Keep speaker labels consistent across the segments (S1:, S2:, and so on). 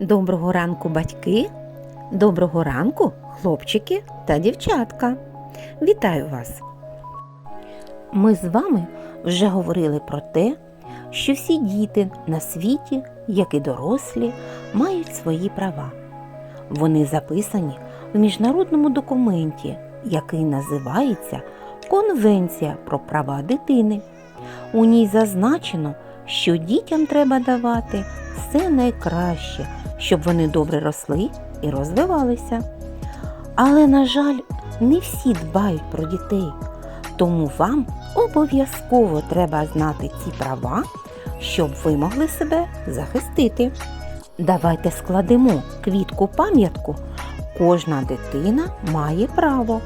S1: Доброго ранку, батьки! Доброго ранку, хлопчики та дівчатка! Вітаю вас! Ми з вами вже говорили про те, що всі діти на світі, як і дорослі, мають свої права. Вони записані в міжнародному документі, який називається Конвенція про права дитини. У ній зазначено, що дітям треба давати все найкраще, щоб вони добре росли і розвивалися. Але, на жаль, не всі дбають про дітей, тому вам обов'язково треба знати ці права, щоб ви могли себе захистити. Давайте складемо квітку пам'ятку. Кожна дитина має право.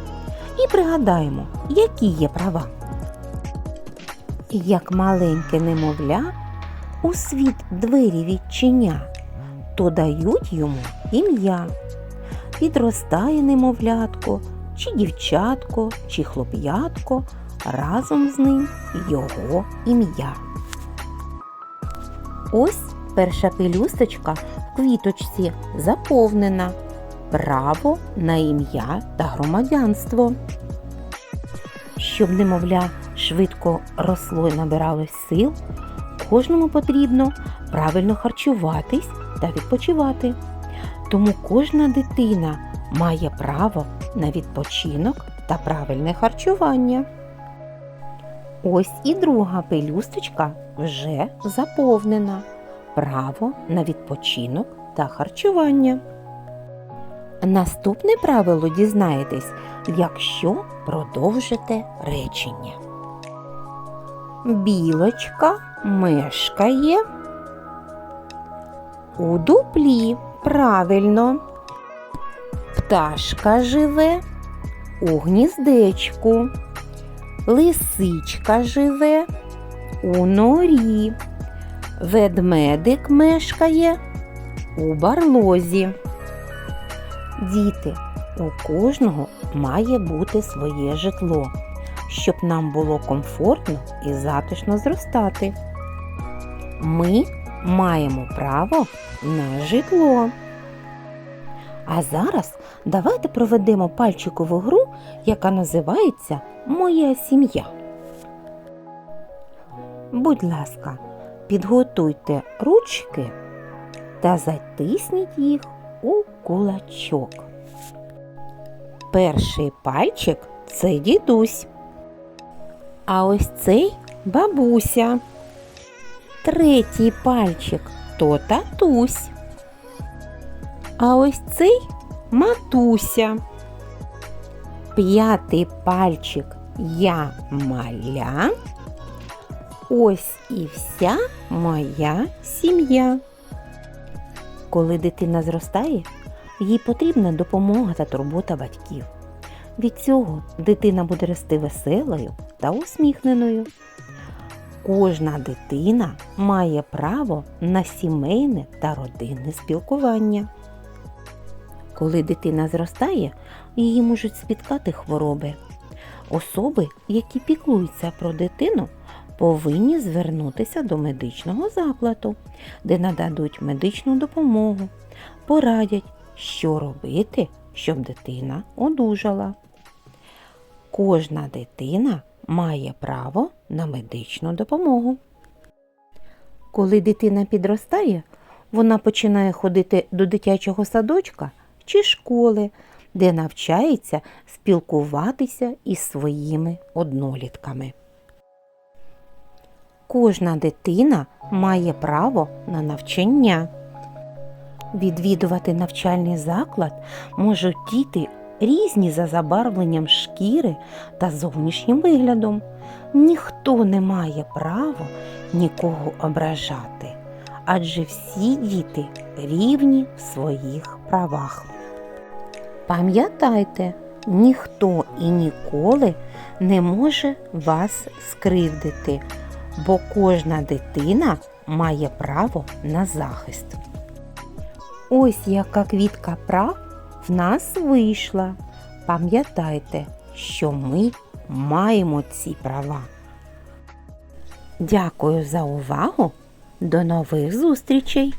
S1: І пригадаємо, які є права. Як маленьке немовля у світ двері відчиня, то дають йому ім'я. Підростає немовлятко, чи дівчатко, чи хлоп'ятко, разом з ним його ім'я. Ось перша пелюсточка в квіточці заповнена. Право на ім'я та громадянство. Щоб немовля швидко росло і набиралось сил, кожному потрібно правильно харчуватись та відпочивати. Тому кожна дитина має право на відпочинок та правильне харчування. Ось і друга пелюсточка вже заповнена. Право на відпочинок та харчування. Наступне правило дізнаєтесь, якщо продовжите речення. Білочка мешкає у дуплі. Правильно. Пташка живе у гніздечку. Лисичка живе у норі. Ведмедик мешкає у барлозі. Діти, у кожного має бути своє житло, щоб нам було комфортно і затишно зростати. Ми маємо право на житло. А зараз давайте проведемо пальчикову гру, яка називається Моя сім'я. Будь ласка, підготуйте ручки та затисніть їх у кулачок. Перший пальчик це дідусь. А ось цей бабуся. Третій пальчик то татусь. А ось цей матуся. П'ятий пальчик я маля. Ось і вся моя сім'я. Коли дитина зростає, їй потрібна допомога та турбота батьків. Від цього дитина буде рости веселою та усміхненою. Кожна дитина має право на сімейне та родинне спілкування. Коли дитина зростає, її можуть спіткати хвороби. Особи, які піклуються про дитину, повинні звернутися до медичного закладу, де нададуть медичну допомогу, порадять, що робити, щоб дитина одужала. Кожна дитина має право на медичну допомогу. Коли дитина підростає, вона починає ходити до дитячого садочка чи школи, де навчається спілкуватися із своїми однолітками. Кожна дитина має право на навчання. Відвідувати навчальний заклад можуть діти різні за забарвленням шкіри та зовнішнім виглядом. Ніхто не має права нікого ображати, адже всі діти рівні в своїх правах. Пам'ятайте, ніхто і ніколи не може вас скривдити, бо кожна дитина має право на захист. Ось яка квітка прав в нас вийшла. Пам'ятайте, що ми маємо ці права. Дякую за увагу. До нових зустрічей!